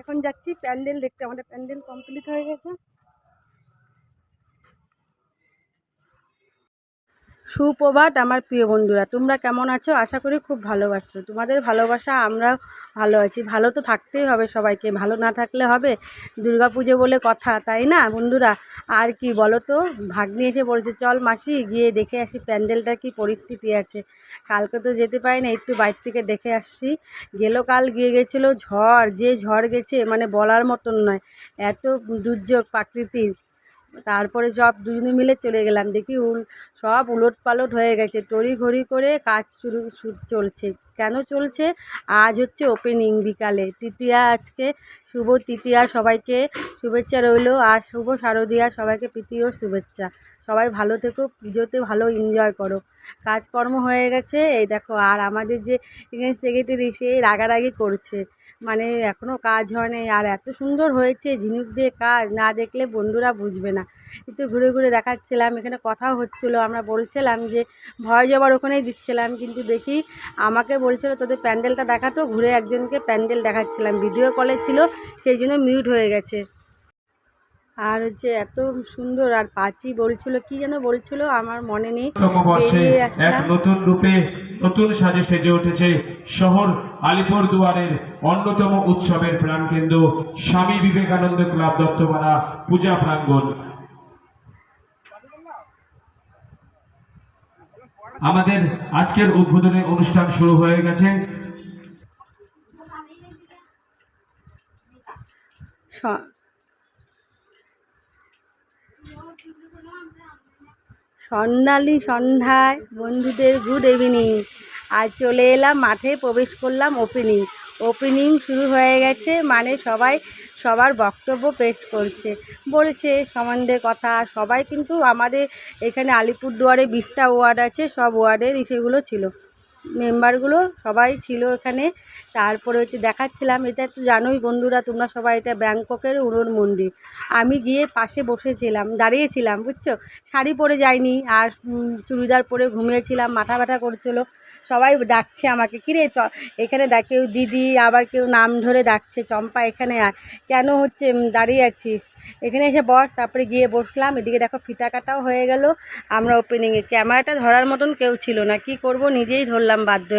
এখন যাচ্ছি প্যান্ডেল দেখতে। আমাদের প্যান্ডেল কমপ্লিট হয়ে গেছে। সুপ্রভাত আমার প্রিয় বন্ধুরা, তোমরা কেমন আছো? আশা করি খুব ভালোবাসো। তোমাদের ভালোবাসা আমরা ভালো আছি। ভালো তো থাকতেই হবে সবাইকে, ভালো না থাকলে হবে পুজো বলে কথা, তাই না বন্ধুরা? আর কি বলো তো? ভাগ্নি এসে বলছে, চল মাসি, গিয়ে দেখে আসি প্যান্ডেলটা কি পরিস্থিতি আছে। কালকে তো যেতে পারি না একটু বাইর থেকে দেখে আসছি গেলো কাল, গিয়ে গেছিল ঝড়, যে ঝড় গেছে মানে বলার মতন নয়। এত দুর্যোগ, প্রাকৃতিক। তারপরে সব দুজনে মিলে চলে গেলাম। দেখি উল, সব উলট পালট হয়ে গেছে। তড়ি ঘড়ি করে কাজ শুরু চলছে। কেন চলছে? আজ হচ্ছে ওপেনিং বিকালে। তৃতীয়া আজকে। শুভ তৃতীয়া সবাইকে। শুভেচ্ছা রইল। আর শুভ শারদীয়া সবাইকে প্রীতি ও শুভেচ্ছা। সবাই ভালো থেকো, পুজোতে ভালো এনজয় করো। কাজকর্ম হয়ে গেছে। এই দেখো, আর আমাদের যে সেক্রেটারি সেই রাগারাগি করছে। মানে এখনও কাজ হয়নি আর এত সুন্দর হয়েছে ঝিনুক দিয়ে কাজ না দেখলে বন্ধুরা বুঝবে না। একটু ঘুরে ঘুরে দেখাচ্ছিলাম এখানে কথাও হচ্ছিল আমরা বলছিলাম যে ভয় যাবার ওখানেই দিচ্ছিলাম কিন্তু দেখি আমাকে বলছিল তোদের প্যান্ডেলটা দেখাতো ঘুরে একজনকে প্যান্ডেল দেখাচ্ছিলাম ভিডিও কলে ছিল সেই জন্য মিউট হয়ে গেছে। আর হচ্ছে এত সুন্দর আর পাঁচি বলছিল কি যেন বলছিল আমার মনে নেই। এক নতুন রূপে নতুন সাজে সেজে উঠেছে শহর আলিপুর দুয়ারের অন্যতম উৎসবের প্রাণকেন্দ্র স্বামী বিবেকানন্দ ক্লাব দত্তপাড়া পূজা প্রাঙ্গণ। আমাদের আজকের উদ্বোধনী অনুষ্ঠান শুরু হয়ে গেছে। স্বর্ণালী সন্ধ্যায় বন্ধুদের গুড ইভিনিং আজ চলে এলাম, মাঠে প্রবেশ করলাম ওপেনিং ওপেনিং শুরু হয়ে গেছে মানে সবাই সবার বক্তব্য পেশ করছে। বলছে, সম্বন্ধে কথা, সবাই কিন্তু আমাদের এখানে আলিপুরদুয়ারে বিশটা ওয়ার্ড আছে, সব ওয়ার্ডের সেগুলো ছিল। মেম্বারগুলো সবাই ছিল এখানে। তারপরে হচ্ছে দেখাচ্ছিলাম, এটা তো জানোই বন্ধুরা, তোমরা সবাই এটা ব্যাংককের উড়ন মন্দির। আমি গিয়ে পাশে বসেছিলাম, দাঁড়িয়েছিলাম, বুঝছ? শাড়ি পরে যাইনি, আর চুড়িদার পরে ঘুমিয়েছিলাম, মাথা ব্যথা করছিল। সবাই ডাকছে আমাকে, কিরে চ, এখানে ডাক কেউ দিদি, আবার কেউ নাম ধরে ডাকছে, চম্পা এখানে আয়, কেন হচ্ছে দাঁড়িয়ে আছিস? এখানে এসে বস, তারপরে গিয়ে বসলাম, এদিকে দেখো ফিতা কাটাও হয়ে গেল, আমরা ওপেনিংয়ে ক্যামেরাটা ধরার মতন কেউ ছিল না, কি করব নিজেই ধরলাম বাধ্য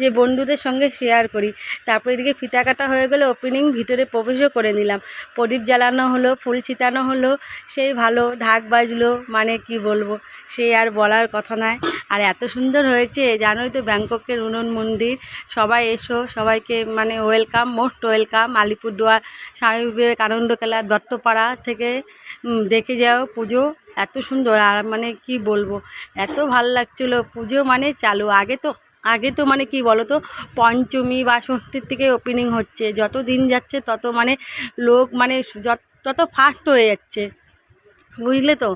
যে বন্ধুদের সঙ্গে শেয়ার করি, তারপর এদিকে ফিতা কাটা হয়ে গেলে ওপেনিং ভিতরে প্রবেশও করে নিলাম, প্রদীপ জ্বালানো হলো, ফুল ছিটানো হলো, সেই ভালো, ঢাক বাজলো মানে কি বলব সে আর বলার কথা নয়। আর এত সুন্দর হয়েছে, জানোই তো ব্যাংককের উনুন মন্দির। সবাই এসো, সবাইকে মানে welcome, most welcome. Alipurduar, Swami Vivekananda কেলা দত্তপাড়া থেকে দেখে যাও পুজো, এত সুন্দর। আর মানে কি বলব, এত ভালো লাগছিল। পুজো মানে চালু। আগে তো আগে তো মানে কি বলো তো পঞ্চমী বা ষষ্ঠীর থেকে ওপেনিং হচ্ছে। যত দিন যাচ্ছে, তত মানে লোক মানে যত ফাস্ট হয়ে যাচ্ছে। বুঝলে তো?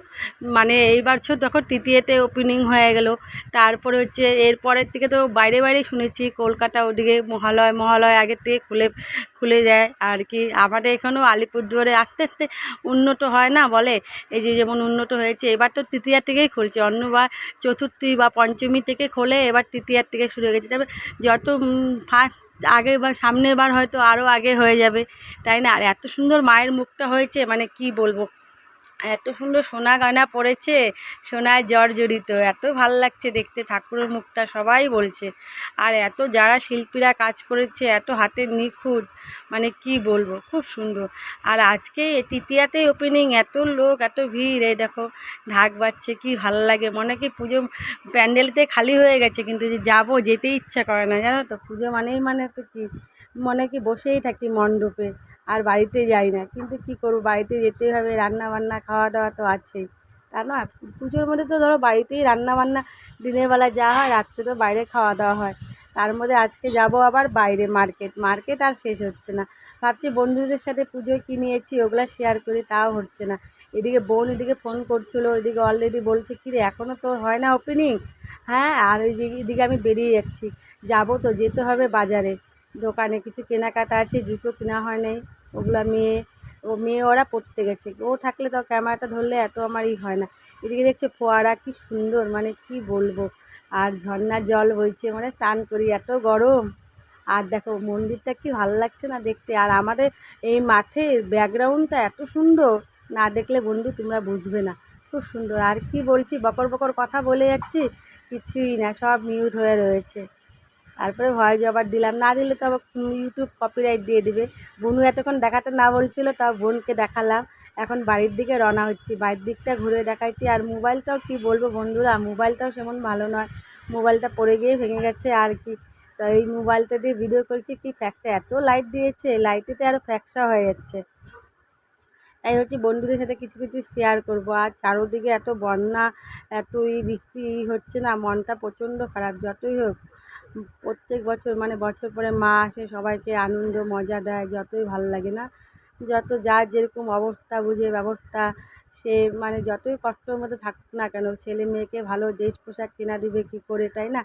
মানে এই বছর দেখো তৃতীয়তে ওপেনিং হয়ে গেল। তারপরে হচ্ছে এরপরের থেকে তো বাইরে বাইরে শুনেছি, কলকাতা ওদিকে মহালয় মহালয় আগের থেকে খুলে খুলে যায়। আর কি আমাদের এখানেও আলিপুরদুয়ারে আস্তে আস্তে উন্নত হয় না বলে? এই যে যেমন উন্নত হয়েছে, এবার তো তৃতীয়ার থেকেই খুলছে। অন্যবার চতুর্থী বা পঞ্চমী থেকে খোলে, এবার তৃতীয়ার থেকে শুরু হয়ে গেছে। তবে যত ফার্স্ট আগের বার সামনের বার হয়তো আরও আগে হয়ে যাবে, তাই না? আর এত সুন্দর মায়ের মুখটা হয়েছে মানে কি বলব? এত সুন্দর সোনা গয়না পরেছে সোনায় জর্জরিত এত ভালো লাগছে দেখতে, ঠাকুরের মুখটা সবাই বলছে। আর এত যারা শিল্পীরা কাজ করেছে, এত হাতের নিখুঁত মানে কি বলব, খুব সুন্দর। আর আজকে তৃতীয়াতেই ওপেনিং এত লোক, এত ভিড়, এই দেখো, ঢাক বাজছে, কি ভালো লাগে। মনে কি পুজো প্যান্ডেলতে খালি হয়ে গেছে, কিন্তু যে যাব, যেতে ইচ্ছা করে না, জানো তো? পুজো মানেই মানে তো কি? মনে কি বসেই থাকি মণ্ডপে। আর বাড়িতে যাই না। কিন্তু কি করব? বাড়িতে যেতেই হবে রান্না বান্না খাওয়া দাওয়া তো আছেই। তা না, পুজোর মধ্যে তো ধরো বাড়িতেই রান্না বান্না দিনের বেলা যা হয় রাত্রে তো বাইরে খাওয়া দাওয়া হয়। তার মধ্যে আজকে যাব আবার বাইরে মার্কেট। মার্কেট আর শেষ হচ্ছে না। ভাবছি বন্ধুদের সাথে পুজো কি নিয়েছি, ওগুলো শেয়ার করি, তাও হচ্ছে না। এদিকে বোন এদিকে ফোন করছিল এদিকে অলরেডি বলছে, কি রে এখনও তো হয় না ওপেনিং হ্যাঁ আর ওই এদিকে আমি বেরিয়ে যাচ্ছি। যাব তো, যেতে হবে বাজারে। দোকানে কিছু কেনাকাটা আছে, জুতো কেনা হয় নাই। ওগুলো মেয়ে, ও মেয়ে ওরা পড়তে গেছে। ও থাকলে তো ক্যামেরাটা ধরলে এত আমার ই হয় না। এদিকে দেখছে ফোয়ারা, কি সুন্দর মানে কি বলব। আর ঝর্ণার জল বইছে মানে স্নান করি, এত গরম। আর দেখো মন্দিরটা কি ভালো লাগছে না দেখতে। আর আমাদের এই মাঠের ব্যাকগ্রাউন্ডটা এত সুন্দর, না দেখলে বন্ধু তোমরা বুঝবে না। খুব সুন্দর। আর কি বলছি, বকর বকর কথা বলে যাচ্ছি, কিছুই না, সব মিউট হয়ে রয়েছে। তারপরে ভয়েস আবার দিলাম। না দিলে তো আবার ইউটিউব কপিরাইট দিয়ে দিবে। বনু এতক্ষণ দেখাতে না বলছিল তাও বোনকে দেখালাম। এখন বাড়ির দিকে রওনা হচ্ছি। বাড়ির দিকটা ঘুরে দেখাচ্ছি। আর মোবাইলটাও কি বলব বন্ধুরা, মোবাইলটাও সেমন ভালো নয়। মোবাইলটা পড়ে গিয়ে ভেঙে গেছে আর কি। তো এই মোবাইলটা দিয়ে ভিডিও করছি। কি ফ্যাক্সা এত লাইট দিয়েছে লাইটেতে আরও ফ্যাক্সা হয়ে যাচ্ছে। তাই হচ্ছে বন্ধুদের সাথে কিছু কিছু শেয়ার করব। আর চারোদিকে এত বন্যা, এত ই বৃষ্টি হচ্ছে না, মনটা প্রচণ্ড খারাপ। যতই হোক প্রত্যেক বছর মানে বছর পরে মা আসে, সবাইকে আনন্দ, মজা দেয়, যতই ভালো লাগে না। যত যার যেরকম অবস্থা বুঝে, ব্যবস্থা, সে মানে যতই কষ্টের মধ্যে থাকুক না কেন, ছেলে মেয়েকে ভালো ড্রেস পোশাক কেনা দিবে কী করে, তাই না?